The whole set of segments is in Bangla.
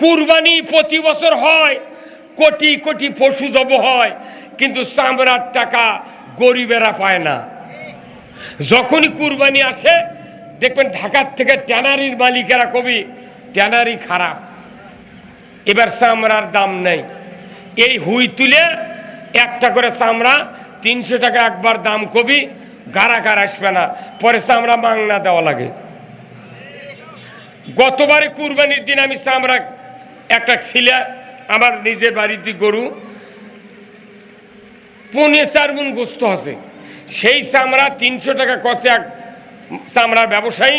কুরবানি প্রতি বছর হয়, কোটি কোটি পশু জব হয়, কিন্তু চামড়ার টাকা গরিবেরা পায় না। যখনই কুরবানি আসে, দেখবেন ঢাকার থেকে ট্যানারির মালিকেরা কবি, ট্যানারি খারাপ, এবার চামড়ার দাম নেই। এই হুই তুলে একটা করে চামড়া, তিনশো টাকা একবার দাম কবি গারাকার আসবে না, পরে চামড়া মাংনা দেওয়া লাগে। গতবারে কুরবানির দিন আমি চামড়া একটা ছিলে, আমার নিজের বাড়িতে গরু, পনে চার গুণ গোস্ত আছে। সেই চামড়া তিনশো টাকা কষে এক চামড়ার ব্যবসায়ী,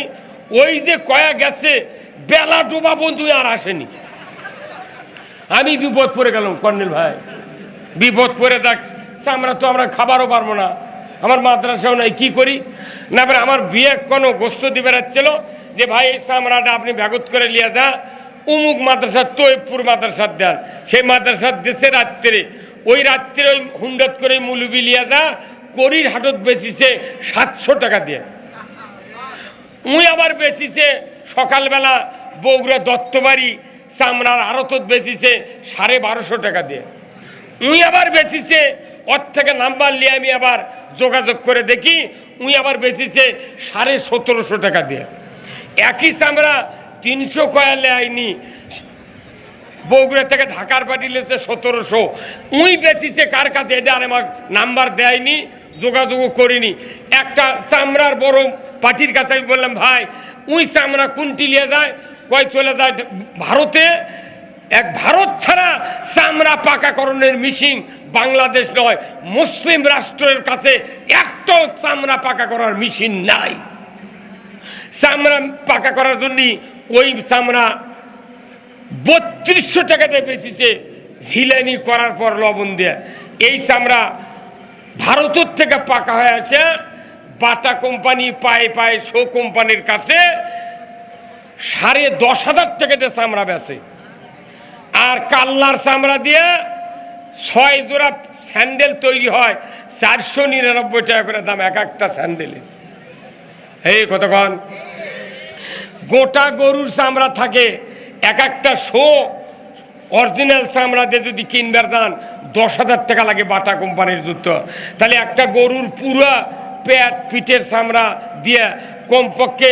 ওই যে কয়া গেছে, বেলা ডোবা বন্ধু আর আসেনি। আমি বিপদ পড়ে গেলাম, কর্নেল ভাই। বিপদ পড়ে দেখ, চামড়া তো আমরা খাবারও পারব না। আমার মাদ্রাসাও নাই, কি করি? না আমার বিয়ে কোনো গোস্ত দিবে রাখছিল যে, ভাই, এই চামড়াটা আপনি ব্যাগত করে লিয়ে যা উমুক মাদ্রাসার তৈবপুর মাদ্রাসার দেন সেই মাদ্রাসার দেশে রাত্রে, ওই রাত্রে ওই হুন্ডত করে মুলুবি লিয়ে যা করির হাটত বেচিছে সাতশো টাকা দিয়ে। উই আবার বেচিছে সকালবেলা বগুড়া দত্তবাড়ি, চামড়ার আড়তত বেচিছে সাড়ে বারোশো টাকা দিয়ে। উই আবার বেচিছে, ওর থেকে নাম্বার নিয়ে আমি আবার যোগাযোগ করে দেখি, উই আবার বেচিছে সাড়ে সতেরোশো টাকা দিয়ে। একই চামড়া তিনশো কয়ালে আইনি। বগুড়া থেকে ঢাকার পাঠিয়েছে সতেরোশো। উই বেচিছে কার কাছে? এটা আর আমার নাম্বার দেয়নি যোগাযোগ করিনি। একটা চামড়ার বড় পার্টির কাছে আমি বললাম, ভাই, উই চামড়া কোনটি নিয়ে যায়? কয়, চলে যায় ভারতে। এক ভারত ছাড়া চামড়া পাকাকরণের মিশিং বাংলাদেশ নয়। মুসলিম রাষ্ট্রের কাছে একটাও চামড়া পাকা করার মেশিন নাই। চামড়া পাকা করার জন্য ওই চামড়া বত্রিশশো টাকাতে বেচেছে। ঝিলানি করার পর লবণ দিয়ে। এই চামড়া ভারতের থেকে পাকা হয়ে আছে। বাটা কোম্পানি পায়ে পায়ে শো কোম্পানির কাছে সাড়ে দশ হাজার টাকাতে চামড়া বেচে। আর কাল্লার চামড়া দিয়ে ছয় জোড়া স্যান্ডেল তৈরি হয়। চারশো নিরানব্বই টাকা করে দাম, এক একটা স্যান্ডেলের এই কতক্ষণ গোটা গরুর চামড়া থাকে। এক একটা শো অরিজিনাল চামড়া দিয়ে যদি কিনবার দান, দশ হাজার টাকা লাগে বাটা কোম্পানির জুতো। তাহলে একটা গরুর পুরো পেট পিঠের চামড়া দিয়ে কমপক্ষে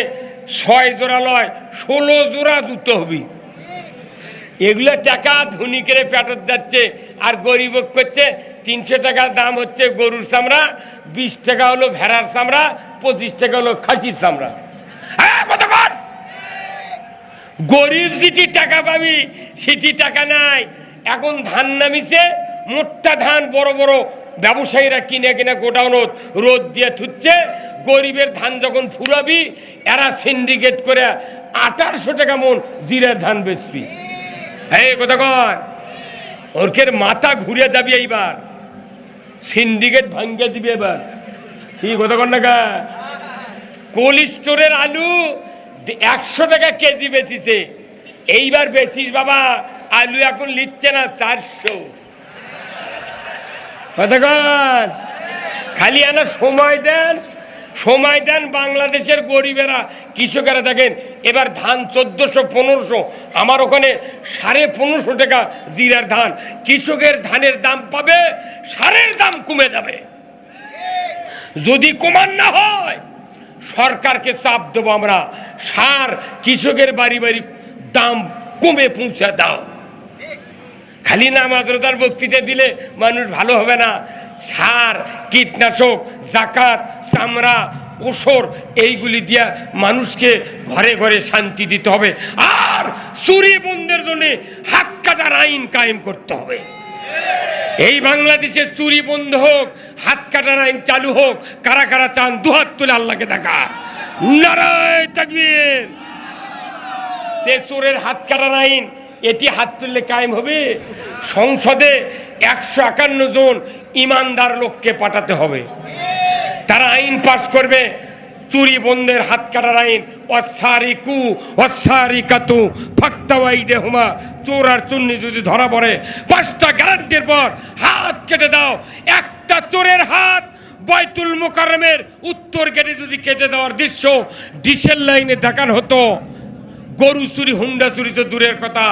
ছয় জোড়া লয়, ষোলো জোড়া জুতো হবি। এগুলো টাকা ধনিকের পেটত যাচ্ছে, আর গরিব করছে, তিনশো টাকার দাম হচ্ছে গরুর চামড়া, বিশ টাকা হলো ভেড়ার চামড়া, পঁচিশ টাকা হলো খাসির চামড়া। গরিব যেটি টাকা পাবি, সেটি টাকা নাই। এখন ধান নামিছে, মোটটা ধান বড় বড়। ব্যবসায়ীরা কিনে কিনে গোডাউনত রোদ দিয়ে থুচ্ছে। গরিবের ধান যখন ফুরাবি, এরা সিন্ডিকেট করে আঠারোশো টাকা মন জিরের ধান বেচবি। হ্যাঁ কোথাকর ওরকের মাথা ঘুরে যাবি এইবার। সিন্ডিকেট ভাঙ্গে দিবি এবার। কি কোথাকর না গা? কোল্ড স্টোরের আলু একশো টাকা কেজি বেচিছে। এইবার বেচিস বাবা, আলু এখন লিখছে না, চারশো। কতক্ষণ খালি আনা সময় দেন সময় দেন বাংলাদেশের গরিবেরা, কৃষকেরা দেখেন, এবার ধান চোদ্দোশো, পনেরোশো, আমার ওখানে সাড়ে পনেরোশো টাকা জিরার ধান। কৃষকের ধানের দাম পাবে, সারের দাম কমে যাবে। যদি কমান না হয় সরকারকে চাপ দেবো আমরা। সার কৃষকের বাড়ি বাড়ি দাম কমে পৌঁছে দাও। খালি নামাজরতার বক্তৃতা দিলে মানুষ ভালো হবে না। সার, কীটনাশক, জাকাত, চামড়া ওসর এইগুলি দিয়া মানুষকে ঘরে ঘরে শান্তি দিতে হবে। আর চুরি বন্ধের জন্য হাত কাটার আইন কায়েম করতে হবে। এই বাংলাদেশে চুরি বন্ধ হোক, হাত কাটার আইন চালু হোক, কারা কারা চান, দুহাত তুলে আল্লাহকে দেখা। নারায় চোরের হাত কাটার আইন এটি হাত তুললে কায়েম হবে। সংসদে একশো একান্ন জন ইমানদার লোককে পাঠাতে হবে। তারা আইন পাশ করবে চুরি বন্ধের হাত কাটার আইন। অসারিকু, অসারিকাতু ফাক্তাওয়াইডে হুমা চোর আর চুন্নি যদি ধরা পড়ে, পাঁচটা গ্যারান্টির পর হাত কেটে দাও। একটা চোরের হাত বয়তুল মোকারমের উত্তর গেটে যদি কেটে দেওয়ার দৃশ্য ডিসেল লাইনে দেখানো হতো। গরু চুরি, হুন্ডা চুরি তো দূরের কথা।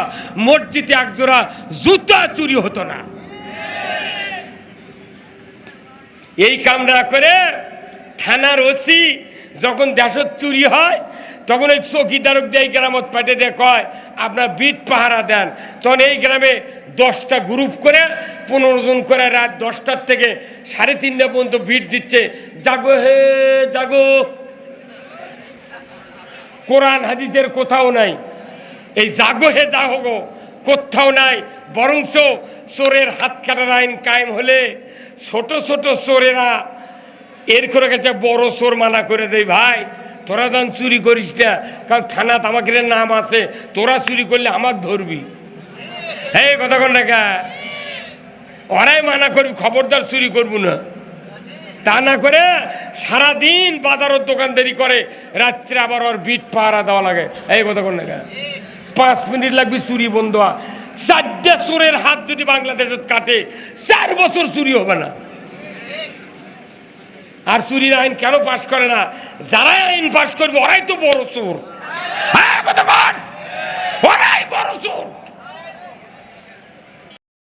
মসজিদে একজোড়া জুতা চুরি হতো না। এই কামরা করে থানার ওসি যখন দেশত চুরি হয়, তখন ওই চৌকিদারক দিয়ে এই গ্রামত পাঠে দিয়ে কয়, আপনার বিট পাহারা দেন। তখন এই গ্রামে দশটা গ্রুপ করে পনেরো জন করে রাত দশটার থেকে সাড়ে তিনটা পর্যন্ত বিট দিচ্ছে, জাগো হে, জাগো। কোরআন হাদিসের কোথাও নাই। এই জাগো হে, জাগো কোথাও নাই। বরংস চোরের হাত কাটার আইন কায়েম হলে ছোট ছোট চোরেরা এর করে গেছে বড় চোর মানা করে দেয় ভাই। তোরা যখন চুরি করিস না কারণ থানাত আমাকে নাম আছে, তোরা চুরি করলে আমাকে ধরবি। এই কথা কোন রেখা ওরাই মানা করবি খবরদার চুরি করব না। তা না করে সারাদিন বাজারের দোকানদারি করে, রাত্রে আবার ওর বিট পাহারা দেওয়া লাগে। এই কথা কোন রেখা পাঁচ মিনিট লাগবে চুরি বন্ধ। চারটে চোরের হাত যদি বাংলাদেশত কাটে, চার বছর চুরি হবে না। আর চুরির আইন কেন পাশ করে না? যারাই আইন পাশ করবে, ওরাই তো বড় চোর। হ্যাঁ, কথা